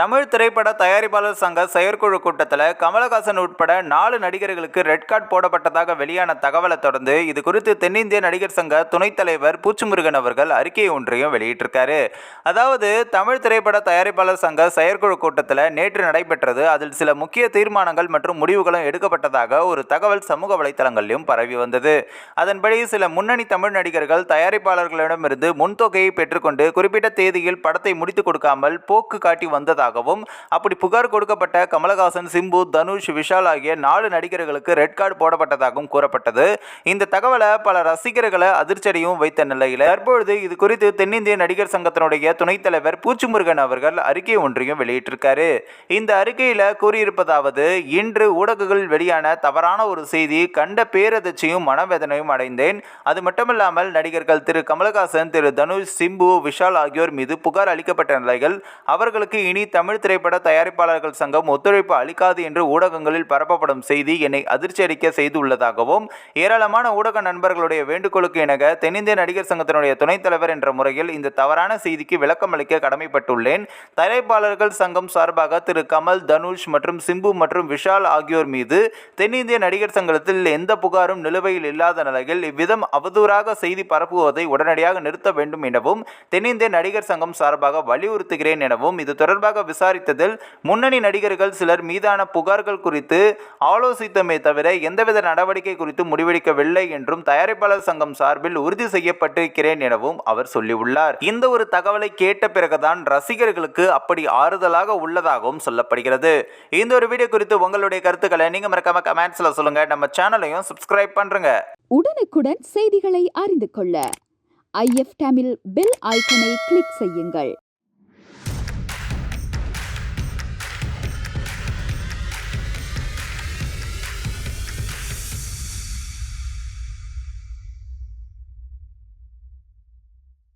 தமிழ் திரைப்பட தயாரிப்பாளர் சங்க செயற்குழு கூட்டத்தில் கமலஹாசன் உட்பட நாலு நடிகர்களுக்கு ரெட் கார்டு போடப்பட்டதாக வெளியான தகவலை தொடர்ந்து இது குறித்து தென்னிந்திய நடிகர் சங்க துணைத் தலைவர் பூச்சிமுருகன் அவர்கள் அறிக்கை ஒன்றையும் வெளியிட்டிருக்காரு. அதாவது தமிழ் திரைப்பட தயாரிப்பாளர் சங்க செயற்குழு கூட்டத்தில் நேற்று நடைபெற்றது. அதில் சில முக்கிய தீர்மானங்கள் மற்றும் முடிவுகளும் எடுக்கப்பட்டதாக ஒரு தகவல் சமூக வலைத்தளங்களிலும் பரவி வந்தது. அதன்படி சில முன்னணி தமிழ் நடிகர்கள் தயாரிப்பாளர்களிடமிருந்து முன்தொகையை பெற்றுக்கொண்டு குறிப்பிட்ட தேதியில் படத்தை முடித்துக் கொடுக்காமல் போக்கு காட்டி வந்ததாக வந்ததாகவும் அப்படி புகார் கொடுக்கப்பட்ட கமலஹாசன் சிம்பு தனுஷ் விஷால் ஆகிய நாலு நடிகர்களுக்கு ரெட் கார்டு போடப்பட்டதாகவும் கூறப்பட்டது. இந்த தகவலை பல ரசிகர்களை அதிர்ச்சியடையும் வைத்த நிலையில் தற்பொழுது இது குறித்து தென்னிந்திய நடிகர் சங்கத்தினுடைய துணைத் தலைவர் பூச்சிமுருகன் அவர்கள் அறிக்கை ஒன்றையும் வெளியிட்டிருக்காரு. இந்த அறிக்கையில் கூறியிருப்பதாவது இன்று ஊடகங்களில் வெளியான தவறான ஒரு செய்தி கண்ட பேரதிர்ச்சியும் மனவேதனையும் அடைந்தேன். அது மட்டுமில்லாமல் நடிகர்கள் திரு கமலஹாசன் திரு தனுஷ் சிம்பு விஷால் ஆகியோர் மீது புகார் அளிக்கப்பட்ட நிலையில் அவர்களுக்கு இனி தமிழ் திரைப்பட தயாரிப்பாளர்கள் சங்கம் ஒத்துழைப்பு அளிக்காது என்று ஊடகங்களில் பரப்பப்படும் செய்தி என்னை அதிர்ச்சியடிக்க செய்துள்ளதாகவும் ஏராளமான ஊடக நண்பர்களுடைய வேண்டுகோளுக்கு இணங்க தென்னிந்திய நடிகர் சங்கத்தினுடைய துணைத் தலைவர் என்ற முறையில் இந்த தவறான செய்திக்கு விளக்கம் அளிக்க கடமைப்பட்டுள்ளேன். தயாரிப்பாளர்கள் சங்கம் சார்பாக திரு. கமல் தனுஷ் மற்றும் சிம்பு மற்றும் விஷால் ஆகியோர் மீது தென்னிந்திய நடிகர் சங்கத்தில் எந்த புகாரும் நிலுவையில் இல்லாத நிலையில் இவ்விதம் அவதூறாக செய்தி பரப்புவதை உடனடியாக நிறுத்த வேண்டும் எனவும் தென்னிந்திய நடிகர் சங்கம் சார்பாக வலியுறுத்துகிறேன் எனவும் இது தொடர்பாக விசாரித்ததில் முன்னணி நடிகர்கள் சிலர் மீதான புகார்கள் குறித்து ஆலோசித்தமே தவிர எந்தவித நடவடிக்கை குறித்து முடிவெடுக்கவில்லை என்றும் தயாரிப்பாளர் சங்கம் சார்பில் உறுதி செய்யப்பட்டிருக்கிறேன் எனவும் அவர் சொல்லியுள்ளார். இந்த ஒரு தகவலை கேட்ட பிறகுதான் ரசிகர்களுக்கு அப்படி ஆறுதலாக உள்ளதாகவும் சொல்லப்படுகிறது. இந்த ஒரு வீடியோ குறித்து உங்களுடைய கருத்துக்களை நீங்க மறக்காம கமெண்ட்ஸ்ல சொல்லுங்க. நம்ம சேனலையும் சப்ஸ்கிரைப் பண்றங்க. உடனுக்குடன் செய்திகளை அறிந்து கொள்ள ஐஎஃப் டேமில் பெல் ஐக்கனை கிளிக் செய்யுங்கள்.